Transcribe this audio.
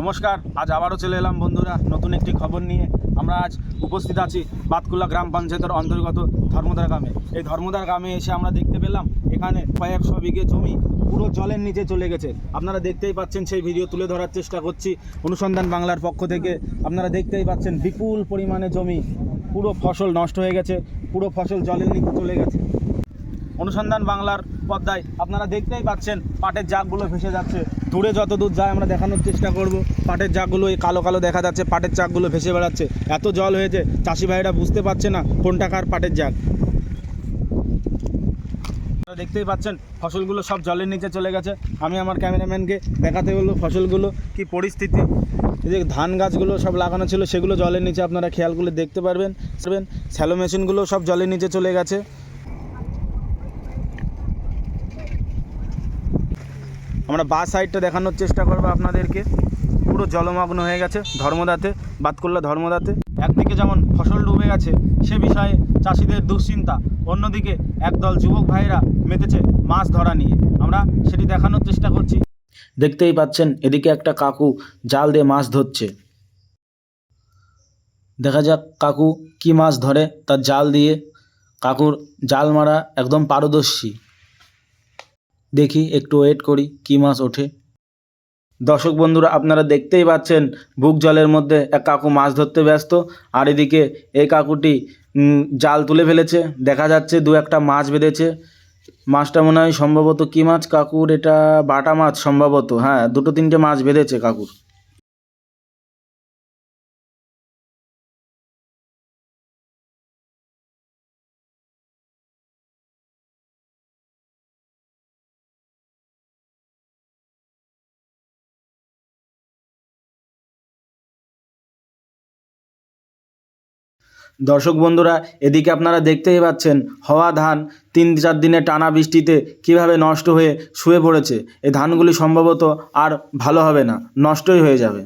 নমস্কার, আজ আবারও চলে এলাম বন্ধুরা নতুন একটি খবর নিয়ে। আমরা আজ উপস্থিত আছি বাতকুল্লা গ্রাম পঞ্চায়েতের অন্তর্গত ধর্মদার গ্রামে। এই ধর্মদার গ্রামে এসে আমরা দেখতে পেলাম, এখানে কয়েকশো বিঘে জমি পুরো জলের নিচে চলে গেছে। আপনারা দেখতেই পাচ্ছেন সেই ভিডিও তুলে ধরার চেষ্টা করছি অনুসন্ধান বাংলার পক্ষ থেকে। আপনারা দেখতেই পাচ্ছেন বিপুল পরিমাণে জমি, পুরো ফসল নষ্ট হয়ে গেছে, পুরো ফসল জলের নিচে চলে গেছে। অনুসন্ধান বাংলার পদ্মায় আপনারা দেখতেই পাচ্ছেন, পাটের জাগগুলো ভেসে যাচ্ছে। দূরে যত দূর যায় আমরা দেখানোর চেষ্টা করব। পাটের জাগগুলো এই কালো কালো দেখা যাচ্ছে, পাটের জাগগুলো ভেসে বেড়াচ্ছে। এত জল হয়েছে, চাষি ভাইরা বুঝতে পারছে না কোনটা কার পাটের জাগ। দেখতেই পাচ্ছেন, ফসলগুলো সব জলের নিচে চলে গেছে। আমি আমার ক্যামেরাম্যানকে দেখাতে বলব ফসলগুলো, কি পরিস্থিতি। এই যে ধান গাছগুলো সব লাগানো ছিল, সেগুলো জলের নিচে আপনারা খেয়াল করলে দেখতে পারবেন। স্যালো মেশিনগুলো সব জলের নিচে চলে গেছে। আমরা বাস সাইডটা দেখানোর চেষ্টা করব আপনাদেরকে। পুরো জলমগ্ন হয়ে গেছে ধর্মদাতে, বাতকুল্লা ধর্মদাতে। একদিকে যেমন ফসল ডুবে গেছে, সে বিষয়ে চাষিদের দুশ্চিন্তা। অন্যদিকে একদল যুবক ভাইরা মেতেছে মাছ ধরা নিয়ে। আমরা সেটি দেখানোর চেষ্টা করছি। দেখতেই পাচ্ছেন, এদিকে একটা কাকু জাল দিয়ে মাছ ধরছে। দেখা যাক কাকু কি মাছ ধরে তার জাল দিয়ে। কাকুর জাল মারা একদম পারদর্শী। দেখি, একটু ওয়েট করি, কী মাছ ওঠে। দর্শক বন্ধুরা, আপনারা দেখতেই পাচ্ছেন, বুক জলের মধ্যে এক কাকু মাছ ধরতে ব্যস্ত, আর এদিকে এই কাকুটি জাল তুলে ফেলেছে। দেখা যাচ্ছে দু একটা মাছ বেঁধেছে। মাছটা মনে হয় সম্ভবত কী মাছ? কাকুর এটা বাটা মাছ সম্ভবত। হ্যাঁ দুটো তিনটে মাছ বেঁধেছে কাকুর। দর্শক বন্ধুরা, এদিকে আপনারা দেখতেই পাচ্ছেন, হওয়া ধান তিন, চার দিনে টানা বৃষ্টিতে কীভাবে নষ্ট হয়ে শুয়ে পড়েছে। এ ধানগুলি সম্ভবত আর ভালো হবে না, নষ্টই হয়ে যাবে।